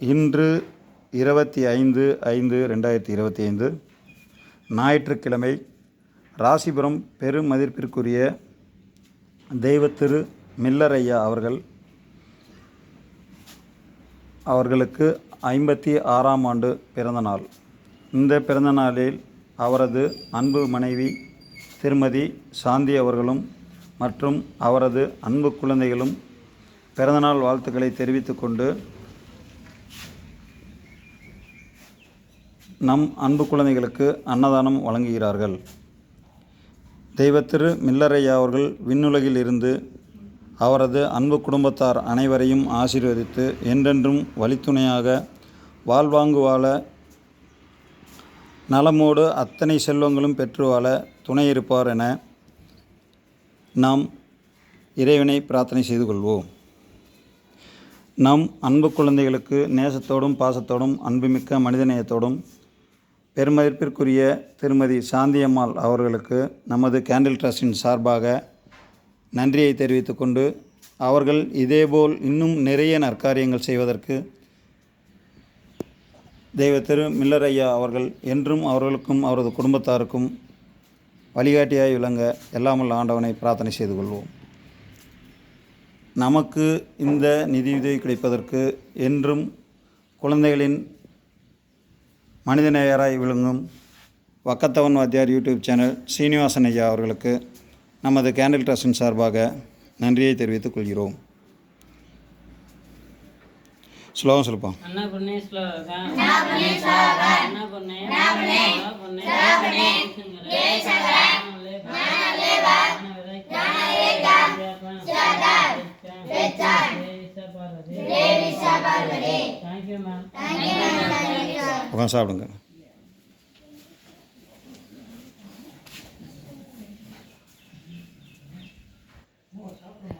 இன்று இருபத்தி ஐந்து ஐந்து ரெண்டாயிரத்தி இருபத்தி ஐந்து ஞாயிற்றுக்கிழமை ராசிபுரம் பெருமதிப்பிற்குரிய தெய்வத்திரு மில்லரய்யா அவர்கள் அவர்களுக்கு ஐம்பத்தி ஆறாம் ஆண்டு பிறந்தநாள் இந்த பிறந்தநாளில் அவரது அன்பு மனைவி திருமதி சாந்தி அவர்களும் மற்றும் அவரது அன்பு குழந்தைகளும் பிறந்தநாள் வாழ்த்துக்களை தெரிவித்துக்கொண்டு நம் அன்பு குழந்தைகளுக்கு அன்னதானம் வழங்குகிறார்கள். தெய்வத்திரு மில்லரையா அவர்கள் விண்ணுலகில் இருந்து அவரது அன்பு குடும்பத்தார் அனைவரையும் ஆசீர்வதித்து என்றென்றும் வழித்துணையாக வாழ்வாங்கு வாழ நலமோடு அத்தனை செல்வங்களும் பெற்று வாழ துணை இருப்பார் என நாம் இறைவனை பிரார்த்தனை செய்து கொள்வோம். நம் அன்பு குழந்தைகளுக்கு நேசத்தோடும் பாசத்தோடும் அன்புமிக்க மனிதநேயத்தோடும் பெருமதிப்பிற்குரிய திருமதி சாந்தியம்மாள் அவர்களுக்கு நமது கேண்டில் ட்ரஸ்டின் சார்பாக நன்றியை தெரிவித்துக்கொண்டு அவர்கள் இதேபோல் இன்னும் நிறைய நற்காரியங்கள் செய்வதற்கு தெய்வ திரு மில்லர் ஐயா அவர்கள் என்றும் அவர்களுக்கும் அவரது குடும்பத்தாருக்கும் வழிகாட்டியாய் விளங்க எல்லாமல் ஆண்டவனை பிரார்த்தனை செய்து கொள்வோம். நமக்கு இந்த நிதியுதவி கிடைப்பதற்கு என்றும் குழந்தைகளின் மனிதநேயராய் விளங்கும் வக்கத்தவன் வாத்தியார் யூடியூப் சேனல் சீனிவாசன் ஐயா அவர்களுக்கு நமது கேண்டில் ட்ரஸ்டின் சார்பாக நன்றியை தெரிவித்துக் கொள்கிறோம். ஸ்லோகம் சொல்லுப்போம் அண்ணா பொண்ணே ஸ்லோகா அண்ணா பொண்ணே அண்ணா பொண்ணே உட்காந்து சாப்பிடுங்க.